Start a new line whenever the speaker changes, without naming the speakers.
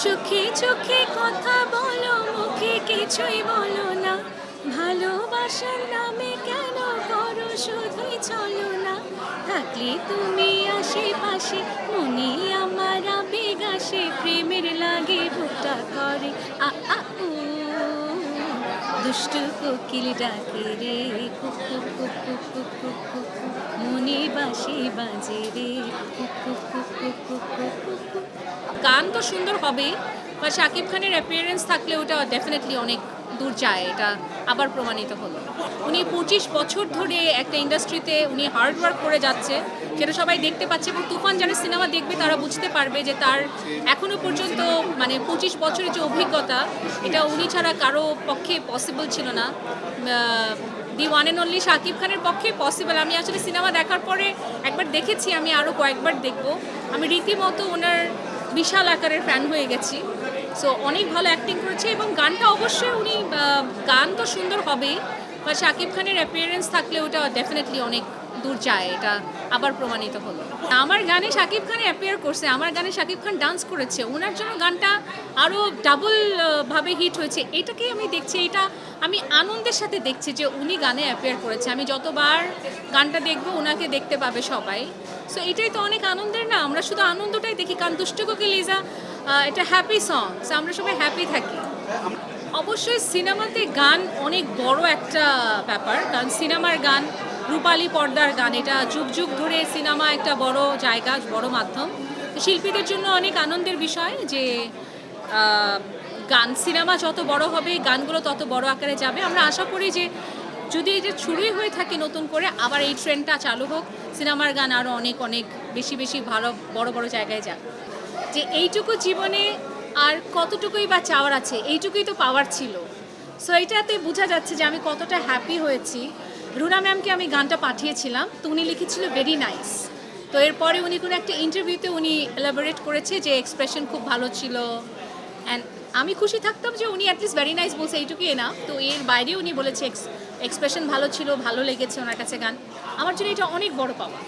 চোখে চোখে কথা বলো মুখে কিছুই বলো না ভালোবাসার নামে কেন করো শুধুই চলো না থাকলে তুমি আশেপাশে মনে আমার আবেগ আসে প্রেমের লাগে ভোটা করে আ আ উ দুষ্ট কোকিল ডাকে রে কুকু কুকু কুকু কুকু মনে বাসে বাজে রে কুকু কুকু কুকু কুকু গান তো সুন্দর হবেই বা শাকিব খানের অ্যাপিয়ারেন্স থাকলে ওটা ডেফিনেটলি অনেক দূর যায়, এটা আবার প্রমাণিত হলো। উনি পঁচিশ বছর ধরে একটা ইন্ডাস্ট্রিতে উনি হার্ড ওয়ার্ক করে যাচ্ছে সেটা সবাই দেখতে পাচ্ছে এবং তুফান যারা সিনেমা দেখবে তারা বুঝতে পারবে যে তার এখনও পর্যন্ত মানে পঁচিশ বছরের যে অভিজ্ঞতা, এটা উনি ছাড়া কারও পক্ষে পসিবল ছিল না। The one and only Shakib খানের পক্ষে পসিবল আমি আসলে সিনেমা দেখার পরে একবার দেখেছি, আমি আরও কয়েকবার দেখব। আমি রীতিমতো ওনার বিশাল আকারের ফ্যান হয়ে গেছি। সো অনেক ভালো অ্যাক্টিং করেছে এবং গানটা অবশ্যই উনি গান তো সুন্দর হবেই বা শাকিব খানের অ্যাপিয়ারেন্স থাকলে ওটা ডেফিনেটলি অনেক দূর যায়, এটা আবার প্রমাণিত হলো। আমার গানে শাকিব খান অ্যাপিয়ার করছে, আমার গানে শাকিব খান ডান্স করেছে, ওনার জন্য গানটা আরও ডাবল ভাবে হিট হয়েছে। এটাকেই আমি দেখছি, এটা আমি আনন্দের সাথে দেখছি যে উনি গানে অ্যাপিয়ার করেছে। আমি যতবার গানটা দেখব ওনাকে দেখতে পাবে সবাই। সো এটাই তো অনেক আনন্দের না, আমরা শুধু আনন্দটাই দেখি। কারণ দুষ্টু কোকিল লিজা এটা হ্যাপি সং আমরা সবাই হ্যাপি থাকি। অবশ্যই সিনেমাতে গান অনেক বড় একটা ব্যাপার, কারণ সিনেমার গান, রূপালী পর্দার গান, এটা যুগ যুগ ধরে সিনেমা একটা বড় জায়গা, বড় মাধ্যম। শিল্পীদের জন্য অনেক আনন্দের বিষয় যে গান, সিনেমা যত বড় হবে, গানগুলো তত বড় আকারে যাবে। আমরা আশা করি যে, যদি এটা শুরুই হয়ে থাকে নতুন করে, আবার এই ট্রেন্ডটা চালু হোক, সিনেমার গান আরও অনেক অনেক বেশি বেশি ভালো, বড় বড় জায়গায় যাক। যে এইটুকু জীবনে আর কতটুকুই বা চাওয়ার আছে? এইটুকুই তো পাওয়ার ছিল। সো এইটাতে বোঝা যাচ্ছে যে আমি কতটা হ্যাপি হয়েছি। রুনা ম্যামকে আমি গানটা পাঠিয়েছিলাম। তো উনি লিখেছিল ভেরি নাইস তো এরপরে উনি কোনো একটা ইন্টারভিউতে উনি এলাবোরেট করেছে যে এক্সপ্রেশন খুব ভালো ছিল। অ্যান্ড আমি খুশি থাকতাম যে উনি অ্যাটলিস্ট ভেরি নাইস বলছে, এইটুকুই না তো এর বাইরেও উনি বলেছে এক্সপ্রেশন ভালো ছিল, ভালো লেগেছে ওনার কাছে গান। আমার জন্য এটা অনেক বড় পাওয়া